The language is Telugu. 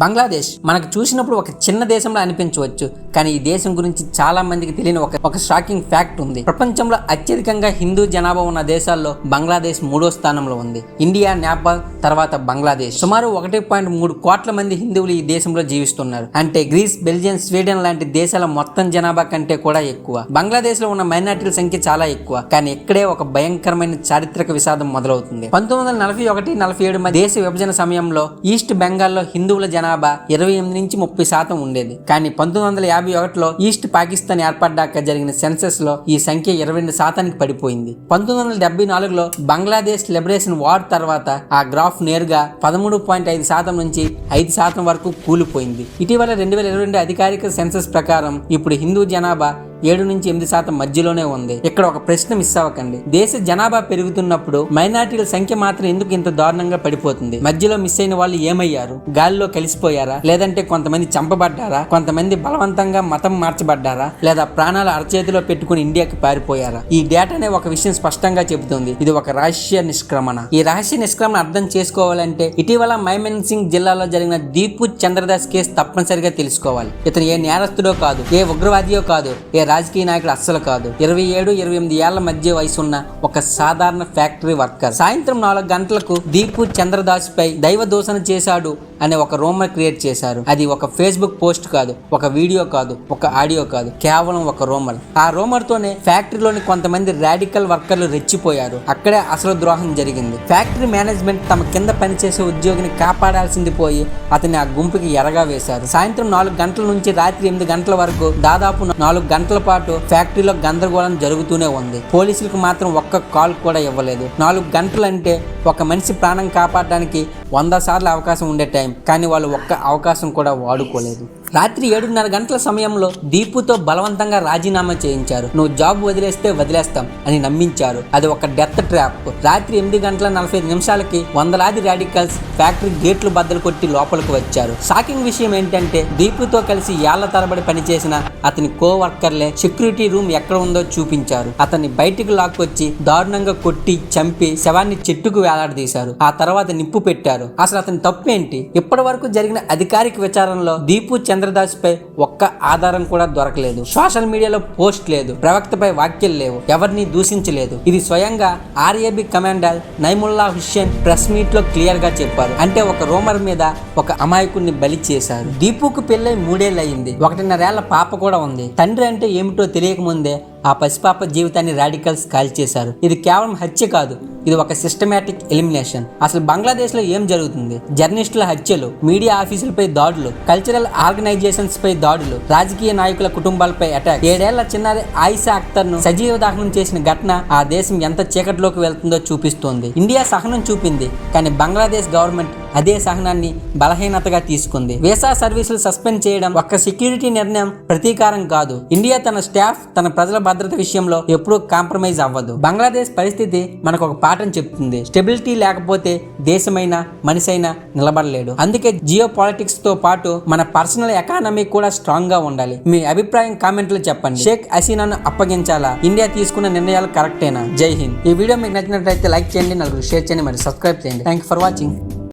బంగ్లాదేశ్ మనకు చూసినప్పుడు ఒక చిన్న దేశంలో అనిపించవచ్చు కానీ ఈ దేశం గురించి చాలా మందికి తెలియని ఒక ఒక షాకింగ్ ఫ్యాక్ట్ ఉంది. ప్రపంచంలో అత్యధికంగా హిందూ జనాభా ఉన్న దేశాల్లో బంగ్లాదేశ్ మూడో స్థానంలో ఉంది. ఇండియా నేపాల్ తర్వాత బంగ్లాదేశ్. సుమారు ఒకటి పాయింట్ మూడు కోట్ల మంది హిందువులు ఈ దేశంలో జీవిస్తున్నారు. అంటే గ్రీస్ బెల్జియం స్వీడన్ లాంటి దేశాల మొత్తం జనాభా కంటే కూడా ఎక్కువ. బంగ్లాదేశ్లో ఉన్న మైనార్టీల సంఖ్య చాలా ఎక్కువ కానీ ఇక్కడే ఒక భయంకరమైన చారిత్రక విషాదం మొదలవుతుంది. పంతొమ్మిది వందల నలభై ఒకటి నలభై ఏడు దేశ విభజన సమయంలో ఈస్ట్ బెంగాల్లో హిందువుల జనాభా ఇరవై ఎనిమిది నుంచి ముప్పై శాతం ఉండేది. కానీ పంతొమ్మిది వందల యాభై ఒకటిలో ఈస్ట్ పాకిస్తాన్ ఏర్పడ్డాక జరిగిన సెన్సెస్లో ఈ సంఖ్య ఇరవై రెండు శాతానికి పడిపోయింది. పంతొమ్మిది వందల డెబ్బై నాలుగులో బంగ్లాదేశ్ లిబరేషన్ వార్ తర్వాత ఆ గ్రాఫ్ నేరుగా పదమూడు పాయింట్ ఐదు శాతం నుంచి ఐదు శాతం వరకు కూలిపోయింది. ఇటీవల రెండు వేల ఇరవై రెండు అధికారిక సెన్సెస్ ప్రకారం ఇప్పుడు హిందూ జనాభా ఏడు నుంచి ఎనిమిది శాతం మధ్యలోనే ఉంది. ఇక్కడ ఒక ప్రశ్న మిస్ అవ్వకండి. దేశ జనాభా పెరుగుతున్నప్పుడు మైనార్టీల సంఖ్య మాత్రం ఎందుకు ఇంత దారుణంగా పడిపోతుంది? మధ్యలో మిస్ అయిన వాళ్ళు ఏమయ్యారు? గాలిలో కలిసిపోయారా? లేదంటే కొంతమంది చంపబడ్డారా? కొంతమంది బలవంతంగా మతం మార్చబడ్డారా? లేదా ప్రాణాలు అరచేతిలో పెట్టుకుని ఇండియాకి పారిపోయారా? ఈ డేటానే ఒక విషయం స్పష్టంగా చెబుతుంది. ఇది ఒక రహస్య నిష్క్రమణ. ఈ రహస్య నిష్క్రమణ అర్థం చేసుకోవాలంటే ఇటీవల మైమన్ సింగ్ జిల్లాలో జరిగిన దీపు చంద్రదాస్ కేసు తప్పనిసరిగా తెలుసుకోవాలి. ఇతను ఏ నేరస్తుడో కాదు ఏ ఉగ్రవాదియో కాదు ఏ రాజకీయ నాయకుడు అస్సలు కాదు. ఇరవై ఏడు ఇరవై ఎనిమిది ఏళ్ళ మధ్య వయసు ఉన్న ఒక సాధారణ ఫ్యాక్టరీ వర్కర్. సాయంత్రం నాలుగు గంటలకు దీపు చంద్రదాస్ పై దైవ దూషణ చేశాడు అనే ఒక రూమర్ క్రియేట్ చేశారు. అది ఒక ఫేస్బుక్ పోస్ట్ కాదు ఒక వీడియో కాదు ఒక ఆడియో కాదు కేవలం ఒక రూమర్. ఆ రూమర్ తోనే ఫ్యాక్టరీలోని కొంతమంది రాడికల్ వర్కర్లు రెచ్చిపోయారు. అక్కడే అసలు ద్రోహం జరిగింది. ఫ్యాక్టరీ మేనేజ్మెంట్ తమ కింద పనిచేసే ఉద్యోగిని కాపాడాల్సింది పోయి అతన్ని ఆ గుంపుకి ఎరగా వేశారు. సాయంత్రం నాలుగు గంటల నుంచి రాత్రి ఎనిమిది గంటల వరకు దాదాపు నాలుగు గంటల పాటు ఫ్యాక్టరీలో గందరగోళం జరుగుతూనే ఉంది. పోలీసులకు మాత్రం ఒక్క కాల్ కూడా ఇవ్వలేదు. నాలుగు గంటలు అంటే ఒక మనిషి ప్రాణం కాపాడడానికి వంద సార్లు అవకాశం ఉండే టైం కానీ వాళ్ళు ఒక్క అవకాశం కూడా వాడుకోలేదు. రాత్రి ఏడున్నర గంటల సమయంలో దీపుతో బలవంతంగా రాజీనామా చేయించారు. నువ్వు జాబ్ వదిలేస్తే వదిలేస్తాం అని నమ్మించారు. అది ఒక డెత్ ట్రాప్. రాత్రి ఎనిమిది గంటల నలభై ఐదు నిమిషాలకి వందలాది రాడికల్స్ ఫ్యాక్టరీ గేట్లు బద్దలు కొట్టి లోపలికి వచ్చారు. షాకింగ్ విషయం ఏంటంటే దీపుతో కలిసి ఏళ్ళ తరబడి పనిచేసిన అతని కో వర్కర్లే సెక్యూరిటీ రూమ్ ఎక్కడ ఉందో చూపించారు. అతన్ని బయటికి లాక్కొచ్చి దారుణంగా కొట్టి చంపి శవాన్ని చెట్టుకు వేలాడదీశారు. ఆ తర్వాత నిప్పు పెట్టారు. అసలు అతని తప్పు ఏంటి ఇప్పటి వరకు జరిగిన అధికారిక విచారణలో దీపు చంద్ర చంద్రదాస్ పై ఒక్క ఆధారం కూడా దొరకలేదు. సోషల్ మీడియాలో పోస్ట్ లేదు. ప్రవక్తపై వ్యాఖ్యలు లేవు. ఎవరిని దూషించలేదు. ఇది స్వయంగా RAB commander Naimullah Hussain press మీట్లో క్లియర్గా చెప్పారు. అంటే ఒక రూమర్ మీద ఒక అమాయకుడిని బలి చేశారు. దీపుకు పెళ్ళై మూడేళ్ళు అయింది ఒకటిన్నరేళ్ళ పాప కూడా ఉంది. తండ్రి అంటే ఏమిటో తెలియకముందే ఆ పసిపాప జీవితాన్ని రాడికల్స్ కాల్చేశారు ఇది కేవలం హత్య కాదు ఇది ఒక సిస్టమేటిక్ ఎలిమినేషన్. అసలు బంగ్లాదేశ్లో ఏం జరుగుతుంది? జర్నలిస్టుల హత్యలు మీడియా ఆఫీసులపై దాడులు కల్చరల్ ఆర్గనైజేషన్స్ పై దాడులు రాజకీయ నాయకుల కుటుంబాలపై అటాక్ ఏడేళ్ళ చిన్నారి ఆయిషా అఖ్తర్ను సజీవ దహనం చేసిన ఘటన ఆ దేశం ఎంత చీకటిలోకి వెళ్తుందో చూపిస్తోంది. ఇండియా సహనం చూపింది కానీ బంగ్లాదేశ్ గవర్నమెంట్ అదే సహనాన్ని బలహీనతగా తీసుకుంది. వీసా సర్వీసులు సస్పెండ్ చేయడం ఒక్క సెక్యూరిటీ నిర్ణయం ప్రతీకారం కాదు. ఇండియా తన స్టాఫ్ తన ప్రజల భద్రత విషయంలో ఎప్పుడూ కాంప్రమైజ్ అవ్వదు. బంగ్లాదేశ్ పరిస్థితి మనకు ఒక పాఠం చెప్తుంది. స్టెబిలిటీ లేకపోతే దేశమైనా మనిషైనా నిలబడలేడు. అందుకే జియో పాలిటిక్స్తో పాటు మన పర్సనల్ ఎకానమీ కూడా స్ట్రాంగ్గా ఉండాలి. మీ అభిప్రాయం కామెంట్లో చెప్పండి. షేక్ హసీనాను అప్పగించాలా? ఇండియా తీసుకున్న నిర్ణయాలు కరెక్టేనా? జై హింద్. ఈ వీడియో మీకు నచ్చినట్లయితే లైక్ చేయండి నలుగురు షేర్ చేయండి మరి సబ్స్క్రైబ్ చేయండి. Thank for watching